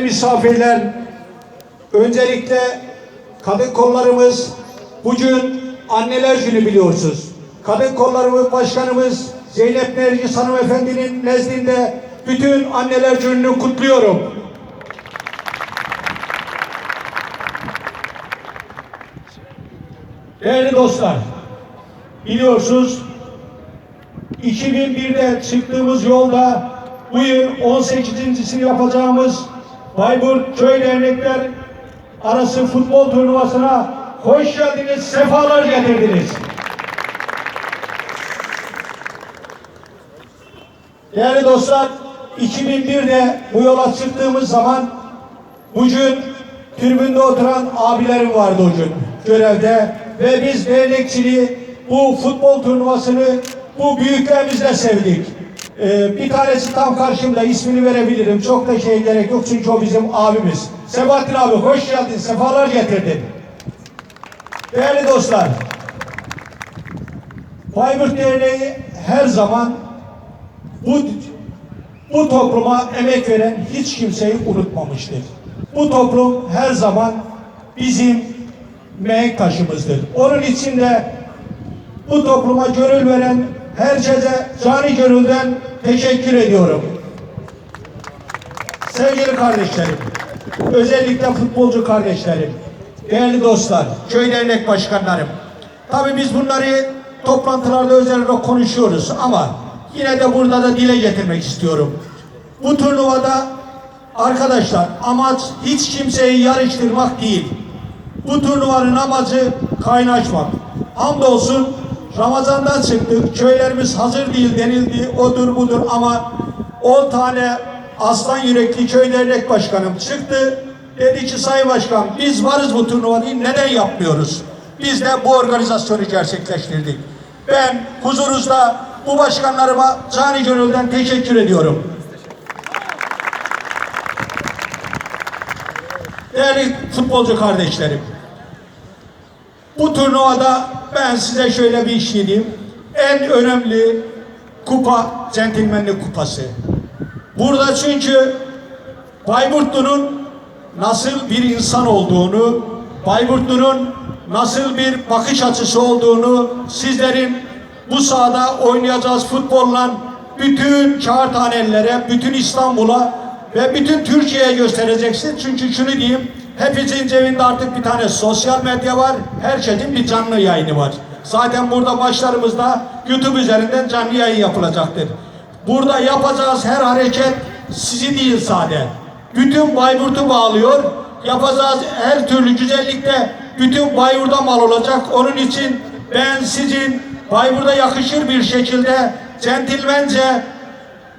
misafirler, öncelikle kadın kollarımız bugün anneler günü biliyorsunuz. Kadın kollarımız başkanımız Zeynep Nergis hanımefendinin nezdinde bütün anneler gününü kutluyorum. Değerli dostlar, biliyorsunuz 2001'de çıktığımız yolda bu yıl 18.sini yapacağımız Bayburt Köy Dernekler arası futbol turnuvasına hoş geldiniz, sefalar getirdiniz. Değerli dostlar, 2001'de bu yola çıktığımız zaman bugün tribünde oturan abilerim vardı o gün görevde ve biz dernekçiliği bu futbol turnuvasını bu büyüklerimizle sevdik. Ee, bir tanesi tam karşımda ismini verebilirim. Çok da şey gerek yok çünkü o bizim abimiz. Sebahattin abi hoş geldin, sefalar getirdin. Değerli dostlar, Bayburt Derneği her zaman bu bu topluma emek veren hiç kimseyi unutmamıştır. Bu toplum her zaman bizim mihenk taşımızdır. Onun için de bu topluma gönül veren herkese cani gönülden teşekkür ediyorum. Sevgili kardeşlerim, özellikle futbolcu kardeşlerim, değerli dostlar, köy dernek başkanlarım. Tabii biz bunları toplantılarda özellikle konuşuyoruz ama yine de burada da dile getirmek istiyorum. Bu turnuvada arkadaşlar amaç hiç kimseyi yarıştırmak değil. Bu turnuvanın amacı kaynaşmak. Hamdolsun Ramazan'dan çıktık. Köylerimiz hazır değil denildi. Odur budur ama 10 tane aslan yürekli köy dernek başkanım çıktı. Dedi ki Sayın Başkan biz varız bu turnuvayı neden yapmıyoruz? Biz de bu organizasyonu gerçekleştirdik. Ben huzurunuzda bu başkanlarıma cani gönülden teşekkür ediyorum. Değerli futbolcu kardeşlerim, bu turnuvada ben size şöyle bir iş diyeyim. En önemli kupa centilmenlik kupası. Burada çünkü Bayburtlu'nun nasıl bir insan olduğunu, Bayburtlu'nun nasıl bir bakış açısı olduğunu sizlerin bu sahada oynayacağız futbolla bütün kağıthanelere, bütün İstanbul'a ve bütün Türkiye'ye göstereceksin. Çünkü şunu diyeyim, hepinizin cebinde artık bir tane sosyal medya var, herkesin bir canlı yayını var. Zaten burada maçlarımızda YouTube üzerinden canlı yayın yapılacaktır. Burada yapacağız her hareket sizi değil sade. Bütün Bayburt'u bağlıyor. Yapacağız her türlü güzellikte bütün Bayburt'a mal olacak. Onun için ben sizin Bayburt'a yakışır bir şekilde centilmence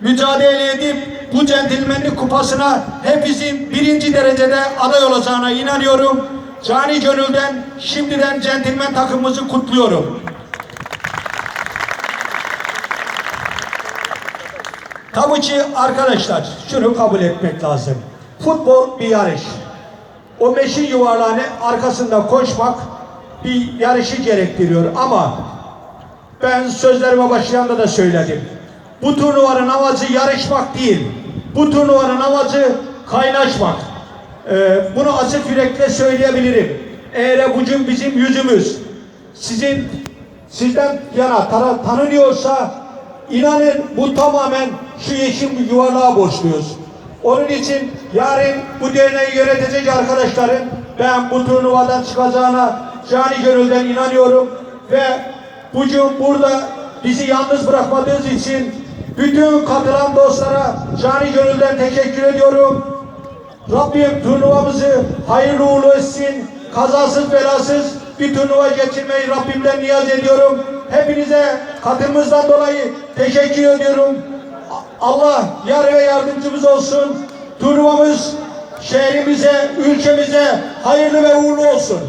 mücadele edip bu centilmenlik kupasına hepimizin birinci derecede aday olacağına inanıyorum. Cani gönülden şimdiden centilmen takımımızı kutluyorum. Tabii ki arkadaşlar şunu kabul etmek lazım. Futbol bir yarış. O meşin yuvarlağını arkasında koşmak bir yarışı gerektiriyor ama ben sözlerime başlayanda da söyledim. Bu turnuvanın amacı yarışmak değil. Bu turnuvanın amacı kaynaşmak. Ee, bunu açık yürekle söyleyebilirim. Eğer bugün bizim yüzümüz sizin sizden yana tara, tanınıyorsa inanın bu tamamen şu yeşil yuvarlığa borçluyuz. Onun için yarın bu derneği yönetecek arkadaşların ben bu turnuvadan çıkacağına cani gönülden inanıyorum ve bugün burada bizi yalnız bırakmadığınız için bütün katılan dostlara cani gönülden teşekkür ediyorum. Rabbim turnuvamızı hayırlı uğurlu etsin. Kazasız belasız bir turnuva geçirmeyi Rabbimden niyaz ediyorum. Hepinize katılımızdan dolayı teşekkür ediyorum. Allah yar ve yardımcımız olsun. Turnuvamız şehrimize, ülkemize hayırlı ve uğurlu olsun.